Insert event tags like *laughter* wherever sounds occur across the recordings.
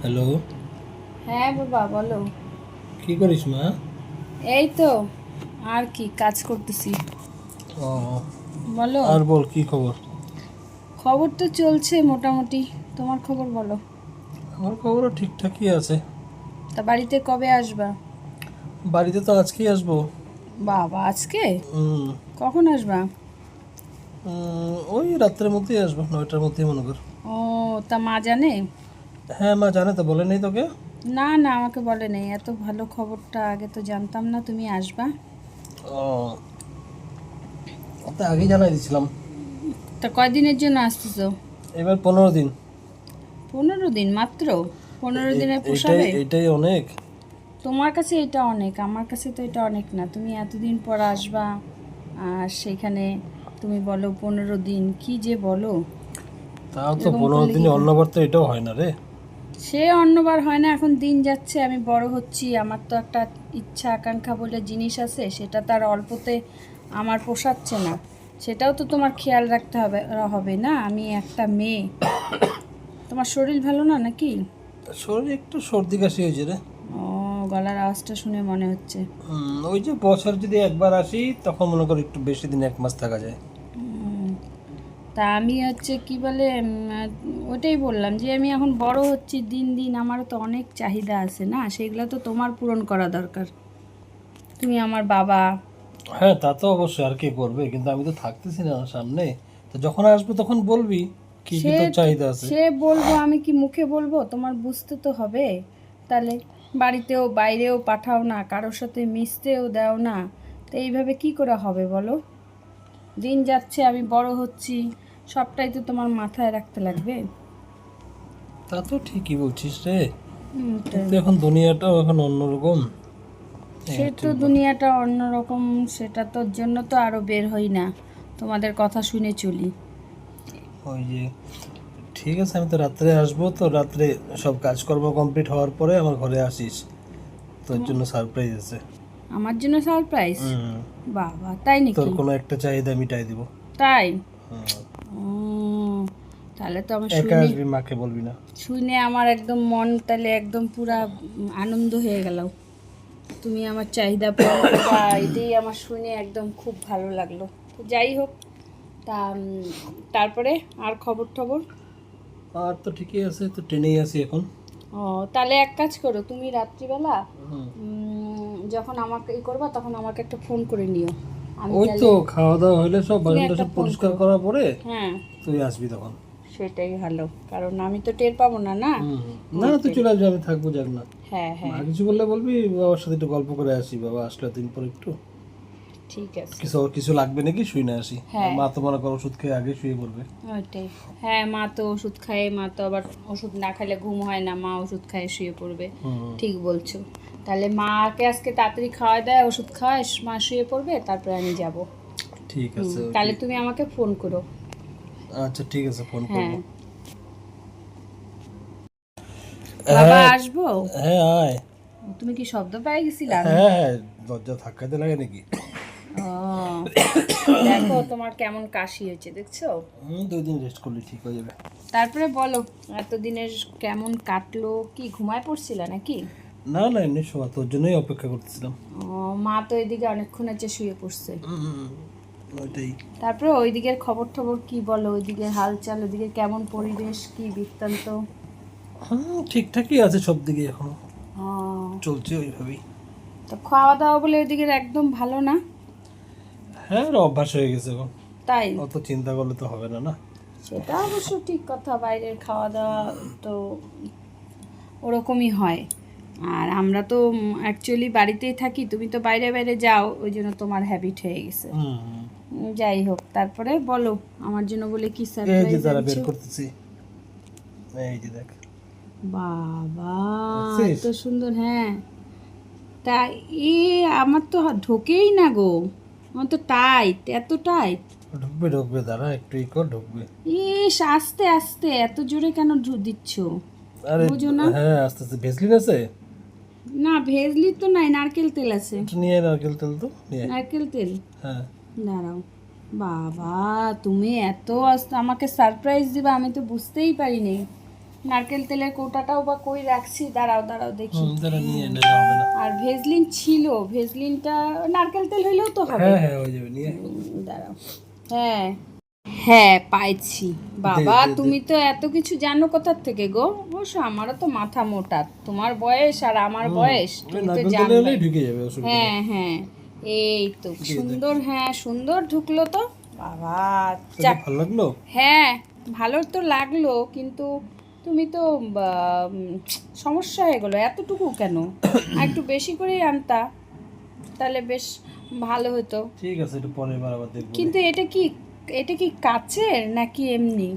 Hello হ্যাঁ বাবা বলো। কি করিস মা? এই তো আর কি কাজ করতেছি। ও বলো। আর বল কি খবর? খবর তো চলছে মোটামুটি। তোমার খবর বলো। আমার খবরও ঠিকঠাকই আছে। তা বাড়িতে কবে আসবা? বাড়িতে তো আজকেই আসব। বাবা আজকে? হুম, কখন আসবা? ওই রাত্রের মধ্যেই আসব নয়টার মধ্যেই মনে কর। ও তা মা জানে? হ্যাঁ মা জানে তো বলে নেই তোকে? না না আমাকে বলে নেই। এত ভালো খবরটা আগে তো জানতাম না তুমি আসবা। ও তা আগেই জানাই দিছিলাম। তা কয়দিনের জন্য আসতেছো? এবার পনেরো দিন। পনেরো দিন মাত্র? পনেরো দিনে এটাই পোষাবে? এটাই অনেক। তোমার কাছে এটা অনেক আমার কাছে তো এটা অনেক না। তুমি এতদিন পর আসবা আর সেখানে তুমি বলো পনেরো দিন কি যে বলো? তাও তো পনেরো দিনে অন্যবার তো এটাও হয় না রে। সে অন্যবার হয় না এখন দিন যাচ্ছে আমি বড় হচ্ছি আমার তো একটা ইচ্ছা আকাঙ্ক্ষা বলে জিনিস আছে সেটা তার অল্পতে আমার পোষাচ্ছে না। সেটাও তো তোমার খেয়াল রাখতে হবে হবে না আমি একটা মেয়ে। তোমার শরীর ভালো না নাকি? শরীর একটু সর্দি কাশি হয়েছে রে। ও গলার আওয়াজটা শুনে মনে হচ্ছে। ওই যে বছর যদি একবার আসি তখন মনে কর একটু বেশি দিন এক মাস থাকা যায়। তা আমি হচ্ছে কি বলে ওটাই বললাম যে আমি এখন বড় হচ্ছি দিন দিন আমারও তো অনেক চাহিদা আছে না সেগুলো তো তোমার পূরণ করা দরকার। তুমি আমার বাবা। হ্যাঁ তা তো অবশ্যই আর কি করবে? কিন্তু আমি তো থাকতেছি না সামনে। তো যখন আসবে তখন বলবি কি কি তোর চাহিদা আছে। সে বলব আমি কি মুখে বলব? তোমার বুঝতে তো হবে। তাহলে বাড়িতেও বাইরেও পাঠাও না কারোর সাথে মিশতেও দাও না। তো এইভাবে কি করে হবে বলো? দিন যাচ্ছে আমি বড় হচ্ছি। সবটাই তো তোমার মাথায় রাখতে লাগবে। তা তো ঠিকই বলছিস রে। এখন দুনিয়াটাও এখন অন্যরকম। সে তো দুনিয়াটা অন্যরকম সেটা তোর জন্য তো আরও বের হই না। তোমাদের কথা শুনে চলি। ওই যে ঠিক আছে আমি তো রাত্রে আসব তো রাত্রে সব কাজকর্ম কমপ্লিট হওয়ার পরে আমার ঘরে আসিস। তোর জন্য সারপ্রাইজ আছে। আমার জন্য সারপ্রাইজ বাবা তাই নাকি? তোর কোনো একটা চাহিদা মিটাই দিব। তাই? তাহলে তো আমার একা আসবি মাকে বলবি না। শুনে আমার একদম মন তাহলে একদম পুরা আনন্দ হয়ে গেল। তুমি আমার চাহিদা পূরণ এটাই আমার শুনে একদম খুব ভালো লাগল। তো যাই হোক তা তারপরে আর খবর টবর আর তো ঠিকই আছে তো ট্রেনেই আছি এখন। ও তাহলে এক কাজ করো তুমি রাত্রিবেলা যখন আমাকে ই করবা তখন আমাকে একটা ফোন করে নিও। ওই তো খাওয়া দাওয়া হলে সব বারান্দা সব পরিষ্কার করার পরে হ্যাঁ। তুই আসবি তখন। সেটাই ভালো কারণ আমি তো টের পাবো না না। না তুই চলে আসবি আমি থাকব যাক না হ্যাঁ। হ্যাঁ কিছু বললে বলবি বাবার সাথে একটু গল্প করে আসি বাবা আসলে দিন পর একটু। ঠিক আছে। কিছু কিছু লাগবে নাকি? শুই না আসি। হ্যাঁ। মা তো মনে করো ওষুধ খেয়ে আগে শুয়ে পড়বে। ওইটাই হ্যাঁ মা তো ওষুধ খায় মা তো আবার ওষুধ না খেলে ঘুম হয় না মা ওষুধ খায় শুয়ে পড়বে। ঠিক বলছো। তাহলে মাকে আজকে তাড়াতাড়ি খাওয়া দেয় ওষুধ খাওয়ায় মা শুয়ে পড়বে তারপরে আমি যাব। ঠিক আছে তাহলে তুমি আমাকে ফোন করো। আচ্ছা ঠিক আছে ফোন হ্যাঁ। বাবা আসব? হ্যাঁ আয়। তুমি কি শব্দ পেয়ে গেছিলা? হ্যাঁ হ্যাঁ দরজা ধাক্কাতে লাগে নাকি? *coughs* দেখো তোমার কেমন কাশি হয়েছে দেখছ? দুই দিন রেস্ট করলে ঠিক হয়ে যাবে। তারপরে বলো এতদিনের কেমন কাটলো? কি ঘুমায় পড়ছিল নাকি? না না এমনি শোয়া তোর জন্যই অপেক্ষা করতেছিলাম। ও, মা তো এদিকে অনেকক্ষণ আছে শুয়ে পড়ছে। ওইটাই। তারপরে ওই দিকের খবর টবর কি বলো? ওইদিকে হালচাল ওইদিকে কেমন পরিবেশ কি বৃত্তান্ত? হুম ঠিকঠাকই আছে সব দিকে এখনও। চলছে ওইভাবেই। তো খাওয়া দাওয়া বলে ওইদিকের একদম ভালো না? হ্যাঁ অভ্যাস হয়ে গেছে এখন। তাই? অত চিন্তা করলে তো হবে না না? সেটা অবশ্য ঠিক কথা বাইরের খাওয়া দাওয়া তো ওরকমই হয়। আর আমরা তো অ্যাকচুয়ালি বাড়িতেই থাকি তুমি তো বাইরে বাইরে যাও ওই জন্য তোমার হ্যাবিট হয়ে গেছে। যাই হোক তারপরে বলো আমার জন্য বলে কি এই যে সারপ্রাইজ বের করতেছি এই যে দেখ। বাবা এত সুন্দর হ্যাঁ। তা এ আমার তো ঢোকেই না গো। আমার তো টাইট এত টাইট ঢুকবে ঢুকবে দাঁড়া একটু ই কর ঢুকবে। ইস আস্তে আস্তে এত জোরে কেন দিচ্ছ? আরে বুঝো না? হ্যাঁ আস্তে আস্তে ভেসলিন আছে? না ভেজলি তো নাই নারকেল তেল আছে। নিয়ে নারকেল তেল তো নিয়ে নারকেল তেল? হ্যাঁ। দাঁড়াও। বাবা তুমি এত আস্তে আমাকে সারপ্রাইজ দিবা আমি তো বুঝতেই পারিনি। নারকেল তেলের কৌটাটাও বা কই রাখছি? দাঁড়াও দাঁড়াও দেখি। হুম, নিয়ে এনে হবে না আর ভেজলিন ছিল ভেজলিনটা নারকেল তেল হইলেও তো হবে। হ্যাঁ হ্যাঁ হয়ে যাবে নিয়ে দাঁড়াও। হ্যাঁ হ্যাঁ পাইছি। বাবা। তুমি তো এত কিছু জানো কোথার থেকে গো? অবশ্য আমারও তো মাথা মোটা। তোমার বয়স আর আমার বয়স তুমি তো। হ্যাঁ হ্যাঁ এই তো সুন্দর হ্যাঁ সুন্দর ঢুকলো তো। বাবা ভালো লাগল? হ্যাঁ ভালো তো লাগল কিন্তু তুমি তো সমস্যা হয়ে গেলো। এতটুকু কেন? একটু বেশি করেই আনতা তাহলে বেশ ভালো হতো। ঠিক আছে একটু পরের বার আবার দেখব। কিন্তু এটা কি এটা কি কাচের নাকি এমনি?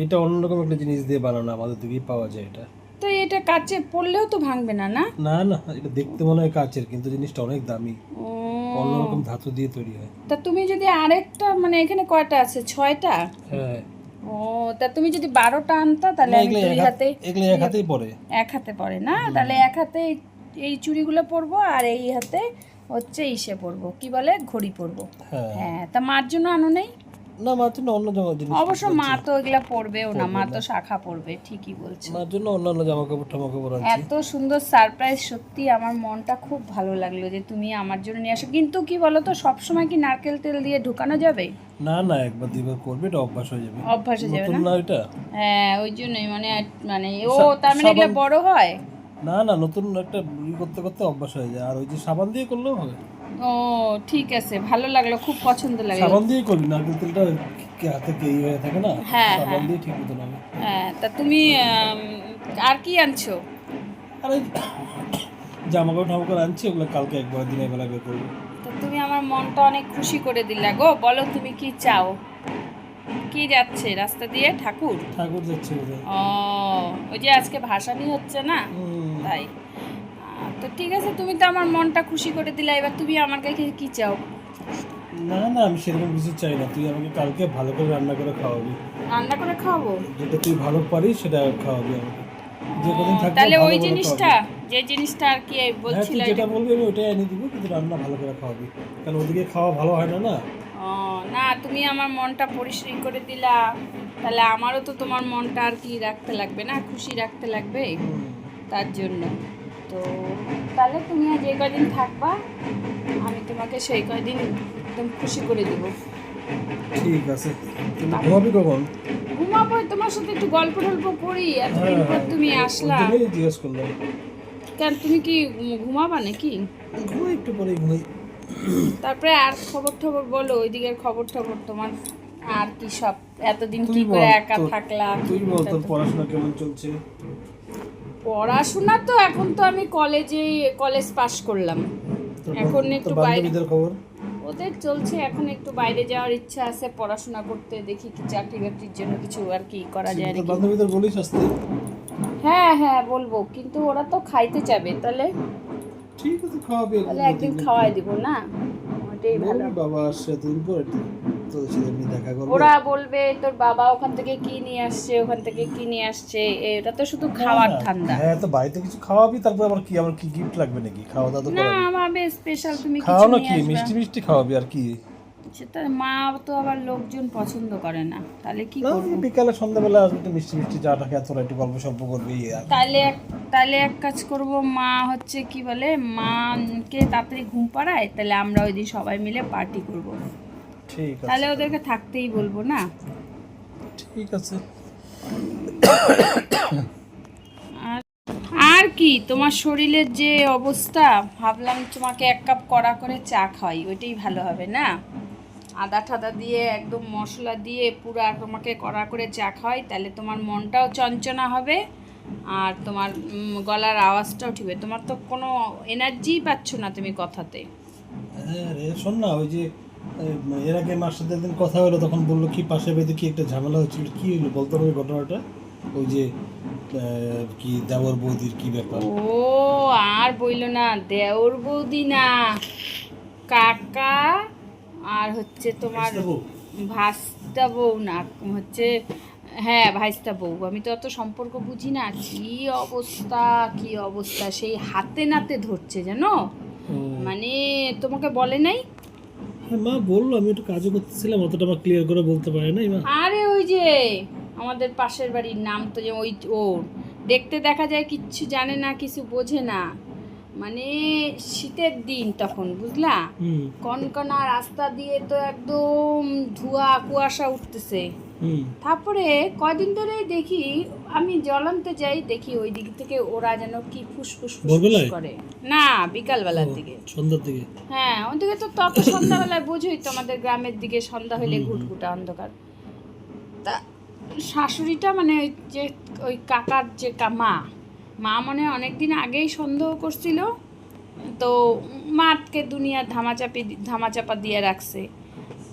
এইটা অন্যরকম একটা জিনিস দিয়ে বানানো আমাদের দিকেই পাওয়া যায় এটা। তো এটা কাচে পড়লেও তো ভাঙবে না না? না না এটা দেখতে মনে হয় কাচের কিন্তু জিনিসটা অনেক দামি। অন্যরকম ধাতু দিয়ে তৈরি হয়। তা তুমি যদি আরেকটা মানে এখানে কয়টা আছে? ছয়টা? হ্যাঁ। ও তা তুমি যদি বারোটা আনতা তাহলে আমি দুই এক হাতে এগুলো এক হাতেই পড়ে। এক হাতে পড়ে না? তাহলে এক হাতে এই- চুড়িগুলো পরবো আর এই হাতে হচ্ছে ইসে পরবো। কি বলে? ঘড়ি পরবো। হ্যাঁ। হ্যাঁ তা মার জন্য আনো নেই? না মার জন্য অন্য জামা জিনিস অবশ্য মা তো এগুলা পরবেও না মা তো শাখা পরবে ঠিকই বলছো। মার জন্য অন্যান্য জামা কাপড় টামা কাপড় আনছি এত সুন্দর সারপ্রাইজ সত্যি আমার মনটা খুব ভালো লাগল যে তুমি আমার জন্য নিয়ে আসো। কিন্তু কি বলো তো সবসময় কি নারকেল তেল দিয়ে ঢুকানো যাবে? না না একবার দুইবার করবে এটা অভ্যাস হয়ে যাবে। অভ্যাস হয়ে যাবে না? এটা হ্যাঁ ওই জন্যই মানে মানে ও তার মানে এগুলো বড় হয়? না না নতুন একটা ই করতে করতে অভ্যাস হয়ে যায়। আর ওই যে সাবান দিয়ে করলেও হবে। ও ঠিক আছে ভালো লাগল খুব পছন্দ লাগল। সাবান দিয়ে করবি নারকেল তেলটা কি হাতে কে হয়ে থাকে না হ্যাঁ, সাবান দিয়ে ঠিক মতন হবে। হ্যাঁ তা তুমি আর কি আনছো? আর জামা কাপড় ঠামা করে আনছি ওগুলো কালকে একবার দিনের বেলা বের করব। তো তুমি আমার মনটা অনেক খুশি করে দিলা গো বলো তুমি কি চাও? কি যাচ্ছে? রাস্তা দিয়ে ঠাকুর? ঠাকুর যাচ্ছে ও ওই যে আজকে ভাসানি হচ্ছে না? তাই। তো ঠিক আছে তুমি তো আমার মনটা খুশি করে দিলা এবার তুমি আমার কাছে কি চাও? না না আমি সেরকম কিছু চাই না। তুই আমাকে কালকে ভালো করে রান্না করে খাওয়াবি। রান্না করে খাওয়াবো? যেটা তুই ভালো পারিস সেটা খাওয়াবি আমাকে। যে কদিন থাকব তাহলে ওই জিনিসটা যে জিনিসটা আর কি হ্যাঁ বলছিলাম যেটা বলবি আমি ওটাই এনে দিব কিন্তু রান্না ভালো করে খাওয়াবি। কারণ ওদিকে খাওয়া ভালো হয় না না? ও না তুমি আমার মনটা পরিশ্রী করে দিলা। তাহলে আমারও তো তোমার মনটা আর কি রাখতে লাগবে না? খুশি রাখতে লাগবে তার জন্য। তো তাহলে তুমি আর যে কদিন থাকবা আমি তোমাকে সেই কদিন একদম খুশি করে দিব। ঠিক আছে। তুমি ঘুমাবি কখন? ঘুমাবো তোমার সাথে একটু গল্প টল্প করি। এতদিন পর তুমি আসলা হ্যাঁ, ওই জন্যই জিজ্ঞেস করলাম। কেন তুমি কি ঘুমাবা নাকি? ঘুমাই একটু পরে ঘুমাই। তারপরে আর খবর টবর বলো ওইদিকের খবর টবর তোমার আর কি সব? এতদিন কি করে একা থাকলা তুই বল তোর পড়াশোনা কেমন চলছে? পড়াশোনা তো এখন তো আমি কলেজে কলেজ পাশ করলাম। এখন একটু বাইরে খবর? ওদের চলছে এখন একটু বাইরে যাওয়ার ইচ্ছা আছে পড়াশোনা করতে দেখি কি চাকরি বাকরির জন্য কিছু আর কি করা যায় তোর নাকি। বান্ধবীদের বলিস আসতে? হ্যাঁ হ্যাঁ বলব কিন্তু ওরা তো খাইতে যাবে তাহলে ঠিক আছে খাওয়াবি তাহলে একদিন খাওয়াই দিব না? ওটাই ভালো। বাবা আসছে এতদিন পর তোদের সাথে এমনি দেখা করব। ওরা বলবে তোর বাবা ওখান থেকে কি নিয়ে আসছে ওখান থেকে কি নিয়ে আসছে? এটা তো শুধু খাওয়ার ঠান্ডা হ্যাঁ তো বাড়িতে কিছু খাওয়াবি তারপর আবার কি আমার কি গিফট লাগবে নাকি? খাওয়া দাওয়া তো না আমাবে স্পেশাল তুমি খাওয়া কিছু না কি? মিষ্টি মিষ্টি খাওয়াবি আর কি? সেটা মা তো আবার লোকজন পছন্দ করে না। তাহলে কি না, বিকালে সন্ধ্যাবেলা আসবে একটু মিষ্টি মিষ্টি চা খেয়ে তোরা একটু গল্প সল্প করবি আর কি। তাহলে এক তাহলে এক কাজ করব মা হচ্ছে কি বলে মাকে তাড়াতাড়ি ঘুম পাড়ায় তাহলে আমরা ওই দিন সবাই মিলে পার্টি করব। ঠিক আছে। তাহলে ওদেরকে থাকতেই বলব না? ঠিক আছে। আর আর কি তোমার শরীরের যে অবস্থা ভাবলাম তোমাকে এক কাপ কড়া করে চা খাই ওইটাই ভালো হবে না? আদা ঠাদা দিয়ে একদম মশলা দিয়ে পুরো তোমাকে কড়া করে চা খাওয়াই তাহলে তোমার মনটাও চঞ্চনা হবে আর তোমার গলার আওয়াজটাও ঠিকবে তোমার তো কোনো এনার্জি পাচ্ছ না তুমি কথাতে। হ্যাঁ শোন না ওই যে এর আগে মার সাথে একদিন কথা হলো তখন বলল কি পাশে বেঁধে কি একটা ঝামেলা হচ্ছিল কি হলো বলতে পারবি ঘটনাটা? ওই যে কি দেওর বৌদির কি ব্যাপার? ও আর বইল না দেওর বৌদি না। কাকা আর হচ্ছে তোমার? ভাস্তা বউ। না হচ্ছে হ্যাঁ ভাইস্তা বউ। আমি তো অত সম্পর্ক বুঝি না। কি অবস্থা কি অবস্থা? সেই হাতে নাতে ধরছে জানো? মানে তোমাকে বলে নাই? হ্যাঁ মা বলল আমি একটু কাজও করতেছিলাম অতটা মা ক্লিয়ার করে বলতে পারে মা। আরে ওই যে আমাদের পাশের বাড়ির নাম তো যে ওই ওর। দেখতে দেখা যায় কিচ্ছু জানে না কিছু বোঝে না। মানে শীতের দিন তখন বুঝলা? কনকনা রাস্তা দিয়ে তো একদম ধোঁয়া কুয়াশা উঠতেছে। তারপরে কয়দিন ধরেই দেখি আমি জলান্তে যাই দেখি ওই দিক থেকে ওরা যেন কি ফুসফুস ফুসফুস করে। না বিকালবেলার দিকে। সন্ধ্যার দিকে? হ্যাঁ ওদিকে তো তত সন্ধ্যাবেলায় বোঝোই তো আমাদের গ্রামের দিকে সন্ধ্যা হলে ঘুটঘুটা অন্ধকার। তা শাশুড়িটা মানে যে ওই কাকার যে মা মা মনে হয় অনেকদিন আগেই সন্দেহ করছিল। তো মাঠকে দুনিয়ার ধামাচাপি ধামাচাপা দিয়ে রাখছে।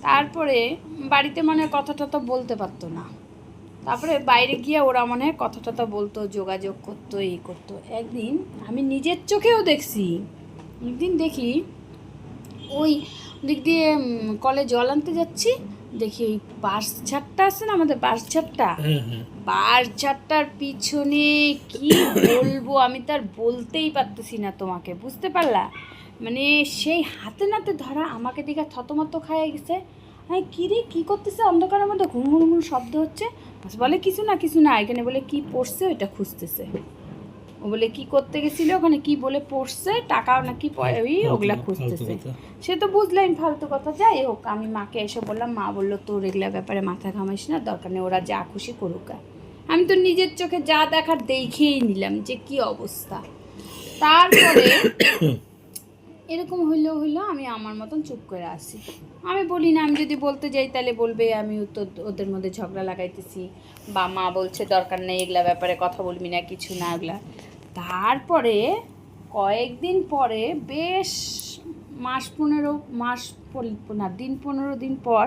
তারপরে বাড়িতে মনে হয় কথা টথা বলতে পারতো না। তারপরে বাইরে গিয়ে ওরা মনে হয় কথা টথা বলতো, যোগাযোগ করতো, এই করতো। একদিন আমি নিজের চোখেও দেখছি। একদিন দেখি ওই দিক দিয়ে কলে জল আনতে যাচ্ছি। দেখি ওই বাস ছাটটা আছে না আমাদের বাস ছাটটা বাস ছাটটার পিছনে কি বলব আমি তার বলতেই পারতেছি না তোমাকে বুঝতে পারলা? মানে সেই হাতে নাতে ধরা আমাকে দিকে থতমত খাইয়ে গেছে। হ্যাঁ কী রে কী করতেছে? অন্ধকারের মধ্যে ঘুম ঘুম শব্দ হচ্ছে। বলে কিছু না কিছু না এখানে বলে কি পড়ছে ওইটা খুঁজতেছে। ও বলে কি করতে গেছিল ওখানে? কি বলে পড়ছে? টাকাও নাকি পয়- ওই ওগুলা খুঁজতেছে। সে তো বুঝলাম ফালতু কথা। যাই হোক আমি মাকে এসে বললাম মা বলল তোর এগুলা ব্যাপারে মাথা ঘামাইস না দরকার নেই ওরা যা খুশি করুক। আমি তো নিজের চোখে যা দেখার দেখেই নিলাম যে কি অবস্থা। তারপরে *coughs* এরকম হইলেও হইল, আমি আমার মতন চুপ করে আসি আমি বলি না, আমি যদি বলতে যাই তাহলে বলবে, আমি তো ওদের মধ্যে ঝগড়া লাগাইতেছি। বা মা বলছে, দরকার নেই, এগুলা ব্যাপারে কথা বলবি না, কিছু না এগুলা তারপরে কয়েকদিন পরে, বেশ মাস পনেরো, মাস না দিন পনেরো দিন পর,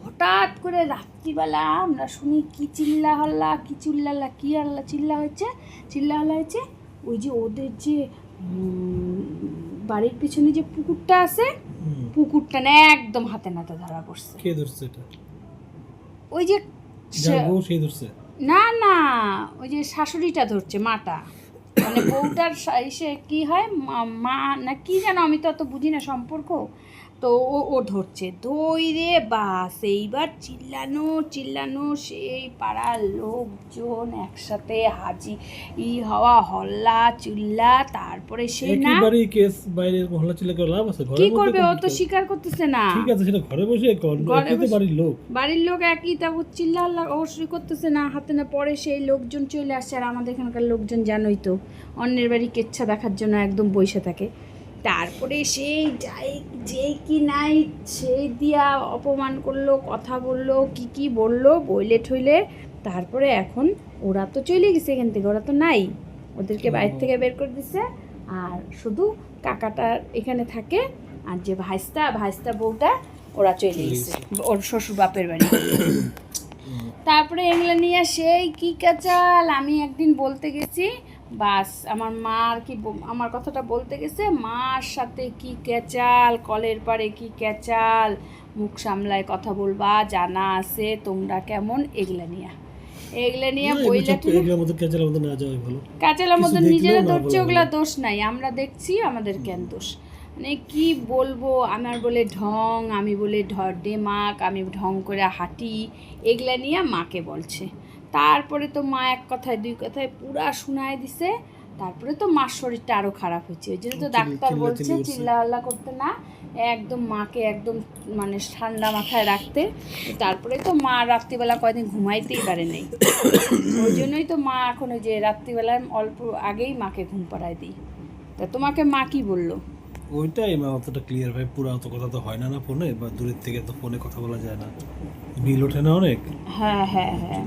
হঠাৎ করে রাত্রিবেলা আমরা শুনি, কি চিল্লা হল্লা, কি চিল্লাল্লা কি আল্লাহ চিল্লা হয়েছে, চিল্লা হল্লা হয়েছে? ওই যে ওদের যে বাড়ির পিছনে যে পুকুরটা আছে পুকুরটা না একদম হাতে নাতে ধরা পড়ছে। কে ধরছে এটা? ওই যে যার সে- ধরছে? না না ওই যে শাশুড়িটা ধরছে মাটা। মানে বউটার সে কি হয় মা- মা না কি জানো আমি তো অত বুঝি না সম্পর্ক। তো ও ও ধরছে। ধৈরে বাস এইবার চিল্লানো চিল্লানো সেই পাড়ার লোকজন একসাথে হাজি ই হওয়া হল্লা চিল্লা তারপরে সে না একেবারেই কেস বাইরে মহল্লা ছিল কেউ লাভ আছে। কি করবে? ও তো স্বীকার করতেছে না। ঠিক আছে সেটা ঘরে বসে কর বাড়ির লোক। বাড়ির লোক একই তা ও চিল্লা হাল্লা অবশ্যই করতেছে না হাতে না পরে সেই লোকজন চলে আসছে আর আমাদের এখানকার লোকজন জানোই তো অন্যের বাড়ি কেচ্ছা দেখার জন্য একদম বসে থাকে। তারপরে সেই যাই যেই কি নাই সেই দিয়া অপমান করল কথা বলল কি কি বলল বইলে ঠইলে। তারপরে এখন ওরা তো চলে গেছে এখান থেকে ওরা তো নাই। ওদেরকে বাইরে থেকে বের করে দিছে। আর শুধু কাকাটা এখানে থাকে আর যে ভাইস্তা ভাইস্তা বউটা ওরা চলে গেছে। ওর শ্বশুর বাপের বাড়ি। *coughs* তারপরে এগুলো নিয়ে সেই কি কাচাল আমি একদিন বলতে গেছি বাস আমার মা আর কি আমার কথাটা বলতে গেছে মার সাথে কি ক্যাচাল কলের পারে কি ক্যাচাল মুখ সামলায় কথা বলবা জানা আছে তোমরা কেমন এগুলা নিয়া। এগুলা নিয়ে বইলা মধ্যে নিজেরা ধরছে ওগুলা দোষ নাই আমরা দেখছি আমাদের কেন দোষ। মানে কি বলব আমার বলে ঢং আমি বলে ঢ- ডেমাক আমি ঢং করে হাঁটি এগুলা নিয়ে মাকে বলছে। তারপরে তো মা এক কথায় দুই কথায় পুরা শোনায় দিছে। তারপরে তো মার শরীরটা আরও খারাপ হয়েছে। ওই জন্য তো ডাক্তার বলছে করছে। চিল্লা হাল্লা করতে না। একদম মাকে একদম মানে ঠান্ডা মাথায় রাখতে। তারপরে তো মা রাত্রিবেলা কয়দিন ঘুমাইতেই পারে নাই। ওই জন্যই তো মা এখন ওই যে রাত্রিবেলায় অল্প আগেই মাকে ঘুম পাড়ায় দিই। তা তোমাকে মা কি বলল? ওইটাই মানে অতটা ক্লিয়ার ভাই পুরো অত কথা তো হয় না না ফোনে বা দূরের থেকে তো ফোনে কথা বলা যায় না। বিল ওঠে না অনেক? হ্যাঁ হ্যাঁ হ্যাঁ।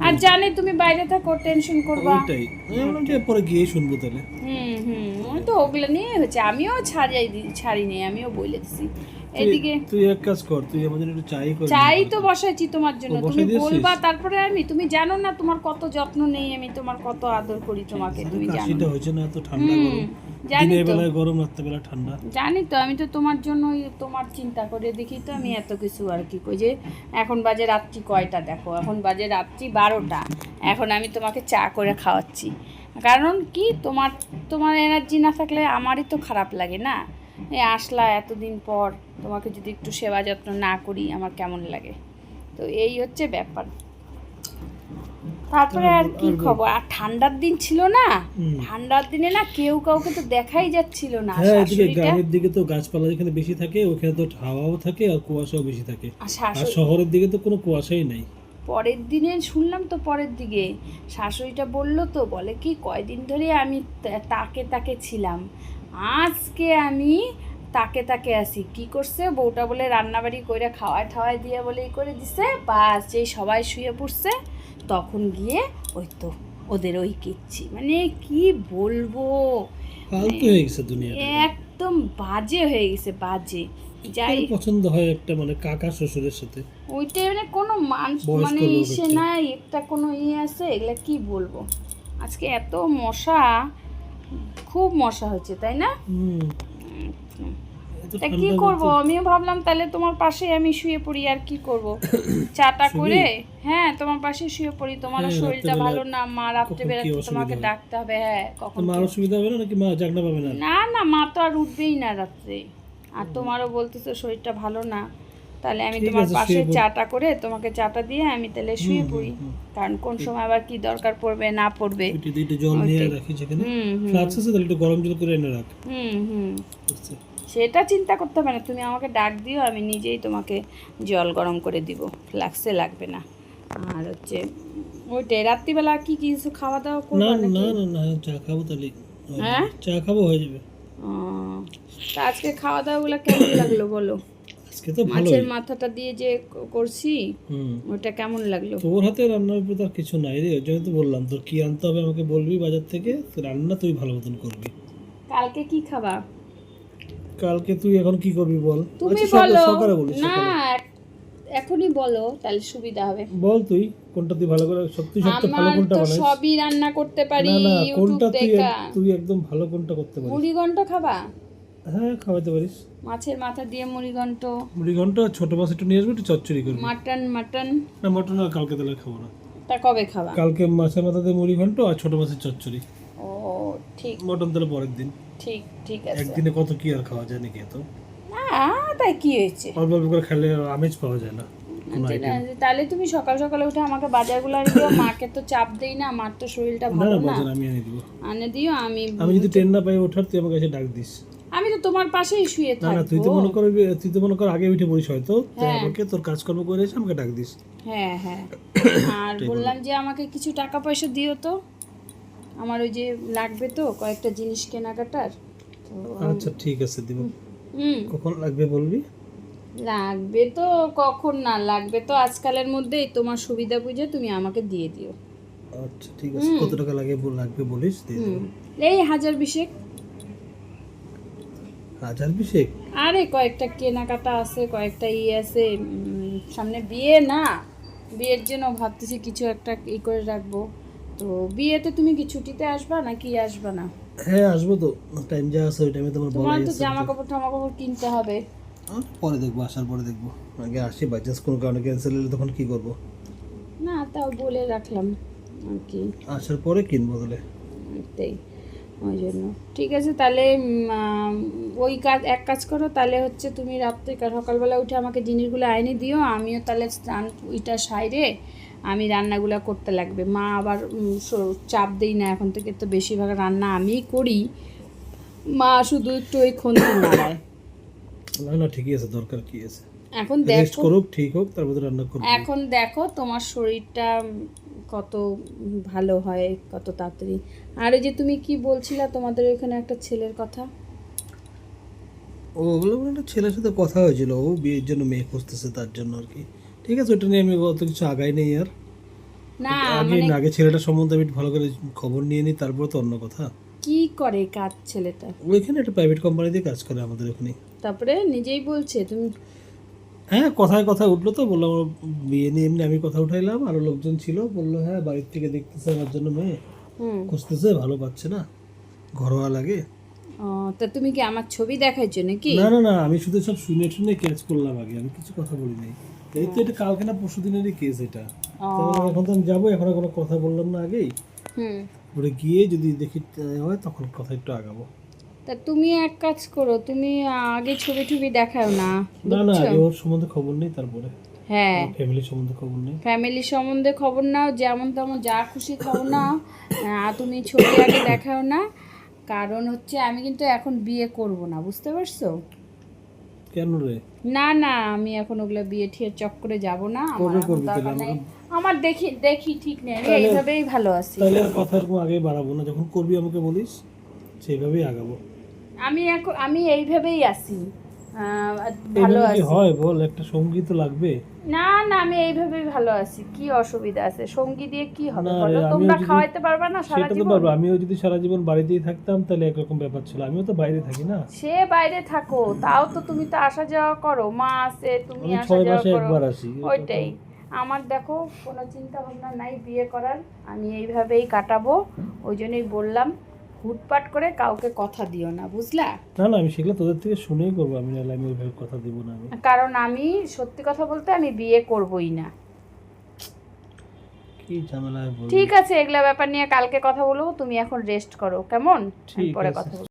আর জানি তুমি বাইরে থাকো টেনশন করবা। ওইটাই। আমি যে পরে গিয়ে শুনব তাহলে। হুম হুম ওই তো ওগুলো নিয়ে হচ্ছে আমিও ছাড়াই ছাড়ি ছাড়িনি আমিও বলে দিছি। এদিকে তুই এক কাজ কর তুই আমাদের একটু চাই কর চাই তো বসাইছি তোমার জন্য। তুমি বলবা তারপরে আমি তুমি জানো না তোমার কত যত্ন নেই আমি তোমার কত আদর করি তোমাকে তুমি জানো। কাশিটা হয়েছে না এত ঠান্ডা গরম। জানি তো। গরম বেলা ঠান্ডা। জানি তো আমি তো তোমার জন্যই তোমার চিন্তা করে দেখি তো আমি এত কিছু আর কি কই যে এখন বাজে রাত্রি কয়টা দেখো। এখন বাজে রাত্রি বারোটা। এখন আমি তোমাকে চা করে খাওয়াচ্ছি। কারণ কি তোমার তোমার এনার্জি না থাকলে আমারই তো খারাপ লাগে না। এই আসলা এতদিন পর তোমাকে যদি একটু সেবা যত্ন না করি আমার কেমন লাগে? তো এই হচ্ছে ব্যাপার। তারপরে আর কি খবর? আর ঠান্ডার দিন ছিল না? ঠান্ডার দিনে না কেউ কাউকে তো দেখাই যাচ্ছিল না হ্যাঁ এদিকে গ্রামের দিকে তো গাছপালা যেখানে বেশি থাকে ওখানে তো হাওয়াও থাকে আর কুয়াশাও বেশি থাকে। আর শহরের দিকে তো কোনো কুয়াশাই নাই। পরের দিনে শুনলাম তো পরের দিকে। শাশুড়িটা বলল তো বলে কি কয়দিন ধরে আমি তাকে তাকে ছিলাম। আজকে আমি তাকে তাকে আসি কি করছে? বউটা বলে রান্নাবাড়ি করে খাওয়ায় ঠাওয়ায় দিয়ে বলে ই করে দিছে। বাস যেই সবাই শুয়ে পড়ছে তখন গিয়ে ওই তো ওদের ওই কিচ্ছি। মানে কি বলব? দুনিয়াটা। একদম বাজে হয়ে গেছে বাজে। যাই পছন্দ হয় একটা মানে কাকা শ্বশুরের সাথে? ওইটা মানে কোনো মানুষ মানে ইসে নাই একটা কোনো ইয়ে আছে এগুলা কি বলব? আজকে এত মশা খুব মশা হচ্ছে তাই না? তা কি করব। আমিও ভাবলাম তাহলে তোমার পাশে আমি শুয়ে পড়ি আর কি করব? চাটা করে হ্যাঁ তোমার পাশে শুয়ে পড়ি। তোমার হ্যাঁ, শরীরটা ভালো না মা রাত্রে কি বেলাতে তোমাকে ডাকতে হবে হ্যাঁ কখন মার অসুবিধা হবে না নাকি মা জাগনা পাবে না? না না মা তো আর উঠবেই না রাত্রে। আর তোমারও বলতেছো শরীরটা ভালো না। তাহলে আমি তোমার পাশে চাটা করে তোমাকে চাটা দিয়ে আমি তাহলে শুয়ে পড়ি। কারণ কোন সময় আবার কি দরকার পড়বে না পড়বে। একটু জল নিয়ে রাখি সেখানে ফ্লাক্স আছে তাহলে একটু গরম জল করে এনে রাখ। হুম হুম। সেটা চিন্তা করতে হবে না তুমি আমাকে ডাক দিও আমি নিজেই তোমাকে জল গরম করে দিব। ফ্লাক্সে লাগবে না। আর হচ্ছে ওইটাই রাত্রিবেলা কি কিছু খাওয়া দাওয়া না করব না নাকি? না না চা খাব তাহলে। হ্যাঁ? চা খাব হয়ে যাবে। ও, তা আজকে খাওয়া দাওয়াগুলো কেমন লাগল বলো? আজকে তো ভালোই। মাছের মাথাটা দিয়ে যে করছি ওটা কেমন লাগল? তোর হাতে রান্নার উপর তো আর কিছু নাই রে ওই জন্য তো বললাম তোর কি আনতে হবে আমাকে বলবি বাজার থেকে? রান্না তুই ভালো মতন করবি। কালকে কি খাবা? কালকে তুই এখন কি করবি বল? তুমি আচ্ছা, বলো। সকালে বলিস না এখনই বলো তাহলে সুবিধা হবে। বল তুই কোনটা তুই ভালো করে সত্যি সত্যি ভালো কোনটা তো সবই রান্না করতে পারি ইউটিউব কোনটা তুই দেখা। তুই একদম ভালো কোনটা করতে পারিস? মুড়ি ঘন্ট খাবা? হ্যাঁ খাওয়াতে পারিস মাছের মাথা দিয়ে মুড়ি ঘন্ট। মুড়ি ঘণ্টা ছোট মাছ একটু নিয়ে আসবি একটু চচ্চড়ি করবি। Mutton mutton. না মটন আর কালকে তাহলে খাব না। তা কবে কালকে মাছের মাথা দিয়ে মুড়ি ঘন্ট আর ছোট মাছের চচ্চড়ি। ও ঠিক। মটন তাহলে পরের দিন। ঠিক ঠিক আছে। একদিনে কত কি আর খাওয়া যায় নাকি এত? না তাই কি হয়েছে? অল্প অল্প করে খেলে আমেজ পাওয়া যায় না কোনো তাহলে তুমি সকাল সকালে উঠে আমাকে বাজারগুলো আনি দিও মাকে তো চাপ দেই না মার তো শরীরটা ভালো না। আমি এনে আনে দিও আমি আমি যদি ট্রেন না পাই ওঠার তুই আমাকে এসে ডাক দিস। আমি তো তোমার পাশেই শুয়ে না না তুই তো মনে করবি তুই তো মনে কর আগে উঠে পড়িস হয়তো তাই আমাকে তোর কাজকর্ম করে এসে আমাকে ডাক দিস। হ্যাঁ হ্যাঁ। *coughs* আর বললাম যে আমাকে কিছু টাকা পয়সা দিও তো। আমার ওই যে লাগবে তো কয়েকটা জিনিস কেনাকাটার। আচ্ছা ঠিক আছে দিব। হুম কখন লাগবে বলবি? লাগবে তো কখন না লাগবে তো আজকালের মধ্যেই। তোমার সুবিধা বুঝে তুমি আমাকে দিয়ে দিও। আচ্ছা ঠিক আছে। কত টাকা লাগে লাগবে বলিস। এই হাজার বিশেক। হাজার বিশেক? আরে কয়েকটা কেনাকাটা আছে কয়েকটা ই আছে সামনে বিয়ে না। বিয়ের জন্য ভাবতেছি কিছু একটা ই করে রাখব। তো বিয়েতে তুমি কি ছুটিতে আসবা নাকি আসবা না? হ্যাঁ আসব তো। টাইম যা আছে ওই টাইমে তোমার তোমার তো জামা কাপড় টামা কাপড় কিনতে হবে। পরে দেখব আসার পরে দেখব। আগে আসি বাই চান্স কোনো কারণে ক্যান্সেল হলে তখন কি করব? না তাও বলে রাখলাম আর কি। আসার পরে কিনবো তাহলে। তাই। ওই জন্য। ঠিক আছে তাহলে ওই কাজ এক কাজ করো তাহলে হচ্ছে তুমি রাত্রে কা- সকালবেলা উঠে আমাকে জিনিসগুলো আইনে দিও আমিও তাহলে স্নান ওইটা সাইরে আমি রান্নাগুলো করতে লাগবে। মা আবার চাপ দেই না এখন থেকে তো বেশিরভাগ রান্না আমিই করি। মা শুধু একটু ওই খন্তি না ঠিকই আছে দরকার কি আছে। এখন রেস্ট করুক ঠিক হোক তারপর রান্না করব। এখন দেখো তোমার শরীরটা কত ভালো হয় কত তাড়াতাড়ি। আর ওই যে তুমি কি বলছিলা তোমাদের ওইখানে একটা ছেলের কথা? ও ওগুলো একটা ছেলের সাথে কথা হয়েছিল। ও বিয়ের জন্য মেয়ে খুঁজতেছে তার জন্য আর কি। ঠিক আছে ওটা নিয়ে আমি অত কিছু আগাই নেই আর। না আগে মানে আগে ছেলেটার সম্বন্ধে আমি ভালো করে খবর নিয়ে নিই তারপর তো অন্য কথা। কি করে কাজ ছেলেটা? ওইখানে একটা প্রাইভেট কোম্পানি দিয়ে কাজ করে আমাদের ওখানে। তারপরে নিজেই বলছে তুমি হ্যাঁ কথায় কথা উঠল তো বললাম বিয়ে নিয়ে এমনি আমি কথা উঠাইলাম আরও লোকজন ছিল বলল হ্যাঁ বাড়ির থেকে দেখতেছে আমার জন্য মেয়ে খুঁজতেছে ভালো পাচ্ছে না ঘরোয়া লাগে। তা তুমি কি আমার ছবি দেখাইছো নাকি? না না না আমি শুধু সব শুনে শুনে ক্যাচ করলাম আগে আমি কিছু কথা বলি নাই। এই তো এটা কালকে না পরশু দিনেরই কেস এটা। এখন তো আমি যাব এখন কোনো কথা বললাম না আগেই। হুম। ওরে গিয়ে যদি দেখি হয় তখন কথা একটু আগাবো। তা তুমি এক কাজ করো তুমি আগে ছবি টবি দেখাও না না না ওর সম্বন্ধে খবর নেই তারপরে। হ্যাঁ। ফ্যামিলি সম্বন্ধে খবর নেই। ফ্যামিলি সম্বন্ধে খবর নাও যেমন তেমন যা খুশি খবর নাও আহ, তুমি ছবি আগে দেখাও না কারণ হচ্ছে আমি কিন্তু এখন বিয়ে করব না বুঝতে পারছ? কেন রে? না না আমি এখন ওগুলো বিয়ে ঠিয়ে চক্করে যাব না আমার দরকার নেই। দেখি দেখি ঠিক নেই আমি এইভাবেই ভালো আছি। তাহলে আর কথা আগে বাড়াবো না যখন করবি আমাকে বলিস সেইভাবেই আগাবো। আমি এখন আমি এইভাবেই আছি। ভালো আছি। হয় বল একটা সঙ্গী তো লাগবে। না না আমি এইভাবেই ভালো আছি। কি অসুবিধা আছে? সঙ্গী দিয়ে কি হবে বলো? তোমরা খাওয়াইতে পারবে না সারা সেটা তো জীবন পারব আমিও যদি সারা জীবন বাড়িতেই থাকতাম তাহলে একরকম ব্যাপার ছিল। আমিও তো বাইরে থাকি না। সে বাইরে থাকো তাও তো তুমি তো আসা যাওয়া করো। মা আছে তুমি আসা যাওয়া করো। একবার আসি ওইটাই। আমার দেখো কোনো চিন্তা ভাবনা নাই বিয়ে করার। আমি এইভাবেই কাটাবো ওই জন্যই বললাম। হুটপাট করে কাউকে কথা দিও না বুঝলা? না না আমি সেগুলো তোদের থেকে শুনেই করব আমি নাহলে আমি ওইভাবে কথা দিব না আমি। কারণ আমি সত্যি কথা বলতে আমি বিয়ে করবই না। কি ঝামেলা ঠিক আছে এগুলা ব্যাপার নিয়ে কালকে কথা বলব তুমি এখন রেস্ট করো কেমন? ঠিক পরে কথা বলব।